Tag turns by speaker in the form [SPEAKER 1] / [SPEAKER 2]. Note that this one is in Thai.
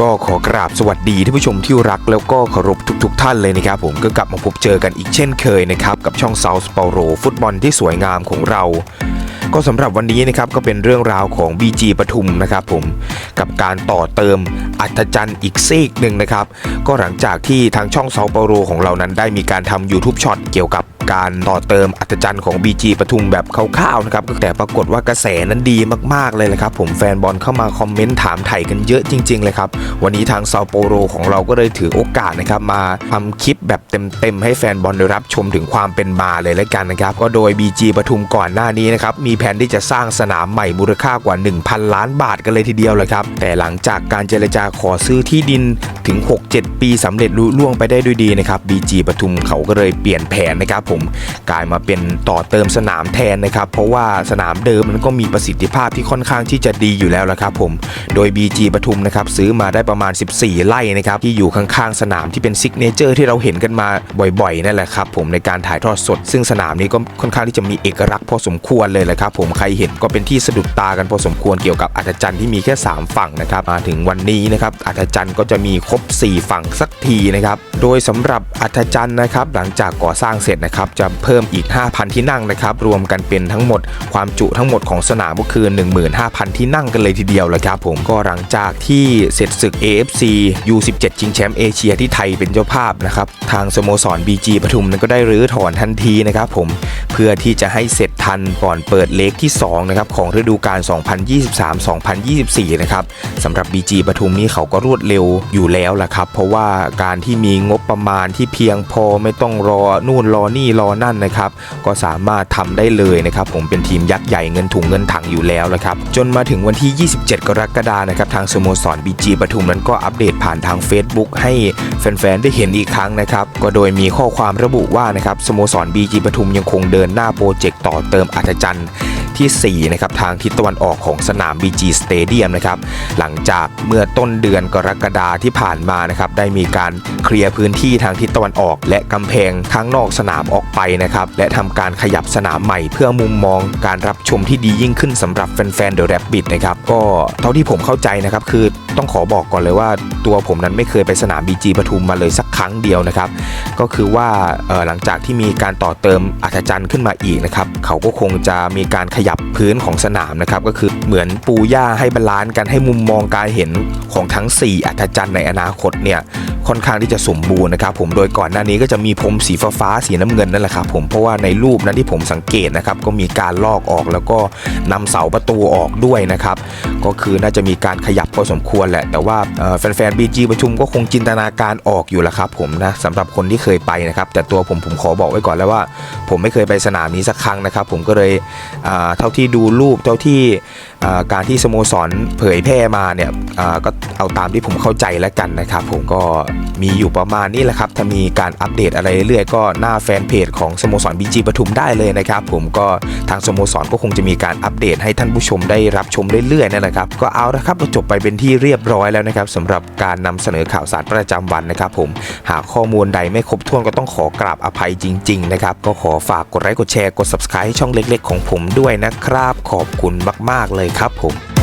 [SPEAKER 1] ก็ขอกราบสวัสดีท่านผู้ชมที่รักแล้วก็เคารพทุก ๆ ท่านเลยนะครับ ผมก็กลับมาพบเจอกันอีกเช่นเคยนะครับกับช่อง South p a u l o ฟุตบอลที่สวยงามของเรา ก็สำหรับวันนี้นะครับก็เป็นเรื่องราวของ BG ปทุมนะครับผมกับการต่อเติมอัธจันทร์อีกซีกหนึ่งนะครับ ก็หลังจากที่ทางช่องเซาเปาโรของเรานั้นได้มีการทำ YouTube ช็อตเกี่ยวกับ การต่อเติมอัธจันทร์ของ BG ปทุมแบบคร่าวๆนะครับแต่ปรากฏว่ากระแสนั้นดีมากๆเลยละครับผมแฟนบอลเข้ามาคอมเมนต์ถามไถ่กันเยอะจริงๆเลยครับวันนี้ทางซาเปโรของเราก็เลยถือโอกาสนะครับมาทำคลิปแบบเต็มๆให้แฟนบอลได้รับชมถึงความเป็นมาเลยแล้วกันนะครับก็โดย BG ปทุมก่อนหน้านี้นะครับมีแผนที่จะสร้างสนามใหม่มูลค่ากว่า 1,000 ล้านบาทกันเลยทีเดียวเลยครับแต่หลังจากการเจรจาขอซื้อที่ดินถึง 6-7 ปีสำเร็จลุล่วงไปได้ด้วยดีนะครับ BG ปทุมเขาก็เลยเปลี่ยนแผนนะครับผมกลายมาเป็นต่อเติมสนามแทนนะครับ เพราะว่าสนามเดิมมันก็มีประสิทธิภาพที่ค่อนข้างที่จะดีอยู่แล้วละครับผมโดย BG ปทุมนะครับซื้อมาได้ประมาณ 14 ไร่นะครับที่อยู่ข้างๆ สนามที่เป็นซิกเนเจอร์ที่เราเห็นกันมาบ่อยๆนั่นแหละครับผมในการถ่ายทอดสด ซึ่งสนามนี้ก็ค่อนข้างที่จะมีเอกลักษณ์พอสมควรเลยแหละครับผมใครเห็นก็เป็นที่สะดุดตากันพอสมควรเกี่ยวกับอัธจันทร์ที่มีแค่ 3 ฝั่งนะครับมาถึงวันนี้นะครับอัธจันทร์ก็จะมีครบ 4 ฝั่งสักทีนะครับโดยสำหรับอัธจันทร์นะครับหลังจากก่อสร้างเสร็จนะครับจะเพิ่มอีก 5,000 ที่นั่งนะครับรวมกันเป็นทั้งหมดความจุทั้งหมดของสนามก็คือ 15,000 ที่นั่งกันเลยทีเดียวเลยครับผมก็หลังจากที่เสร็จศึก AFC U17 ชิงแชมป์เอเชียที่ไทยเป็นเจ้าภาพนะครับทางสโมสร BG ปทุมนั้นก็ได้รื้อถอนทันทีนะครับผมเพื่อที่จะให้เสร็จทันก่อนเปิดเลกที่2นะครับของฤดูกาล 2023-2024 นะครับสำหรับ BG ปทุมนี่เขาก็รวดเร็วอยู่แล้วแหละครับ เพราะว่าการที่มีงบประมาณที่เพียงพอไม่ต้องรอนู่นรอนี่รอนั่นนะครับก็สามารถทำได้เลยนะครับผมเป็นทีมยักษ์ใหญ่เงินถุงเงินถังอยู่แล้วนะครับจนมาถึงวันที่ 27 กรกฎานะครับทางสโมสรบีจีปทุมนั้นก็อัปเดตผ่านทาง Facebook ให้แฟนๆได้เห็นอีกครั้งนะครับก็โดยมีข้อความระบุว่านะครับสโมสรบีจีปทุมยังคงเดินหน้าโปรเจกต์ต่อเติมอัศจรรย์ ที่ 4 นะครับ ทางทิศตะวันออกของสนาม BG Stadium นะครับ หลังจากเมื่อต้นเดือนกรกฎาที่ผ่านมานะครับ ได้มีการเคลียร์พื้นที่ทางทิศตะวันออก และกำแพงข้างนอกสนามออกไปนะครับ และทำการขยับสนามใหม่เพื่อมุมมองการรับชมที่ดียิ่งขึ้นสำหรับแฟนๆ The Rabbit นะครับ ก็เท่าที่ผมเข้าใจนะครับ คือต้องขอบอกก่อนเลยว่า ตัวผมนั้นไม่เคยไปสนาม BG ปทุมมาเลยสักครั้งเดียวนะครับ ก็คือว่าหลังจากที่มีการต่อเติมอัธจันทร์ขึ้นมาอีกนะครับ เขาก็คงจะมีการขยับพื้นของสนามนะครับ ก็คือเหมือนปูหญ้าให้บาลานซ์กันให้มุมมองการเห็นของทั้ง 4 อัธจันทร์ในอนาคตเนี่ยค่อนข้างที่จะสมบูรณ์นะครับผมโดยก่อนหน้านี้ก็จะมีพรมสีฟ้าสีน้ำเงินนั่นแหละครับผมเพราะว่าในรูปนั้นที่ผมสังเกตนะครับก็มีการลอกออกแล้วก็นำเสาประตูออกด้วยนะครับ ก็คือน่าจะมีการขยับพอสมควรแหละ แต่ว่าแฟนๆ BG ประชุมก็คงจินตนาการออกอยู่แหละครับผมนะสำหรับคนที่เคยไปนะครับ แต่ตัวผมผมขอบอกไว้ก่อนแล้วว่า ผมไม่เคยไปสนามนี้สักครั้งนะครับ ผมก็เลยเท่าที่ดูรูปเท่าที่การที่สโมสรเผยแพร่มาเนี่ยก็เอาตามที่ผมเข้าใจแล้วกันนะครับ ผมก็มีอยู่ประมาณนี้แหละครับ ถ้ามีการอัปเดตอะไรเรื่อยๆก็หน้าแฟนเพจของสโมสร BG ปทุมได้เลยนะครับ ผมก็ทางสโมสรก็คงจะมีการอัปเดตให้ท่านผู้ชมได้รับชมเรื่อยๆนั่นแหละครับก็เอาละครับเราจบไปเป็นที่เรียบร้อยแล้วนะครับสำหรับการนำเสนอข่าวสารประจำวันนะครับผมหากข้อมูลใดไม่ครบถ้วนก็ต้องขอกราบอภัยจริงๆนะครับก็ขอฝากกดไลค์กดแชร์กด subscribe ให้ช่องเล็ก ๆ ของผมด้วยนะครับ ขอบคุณมาก ๆ เลยครับผม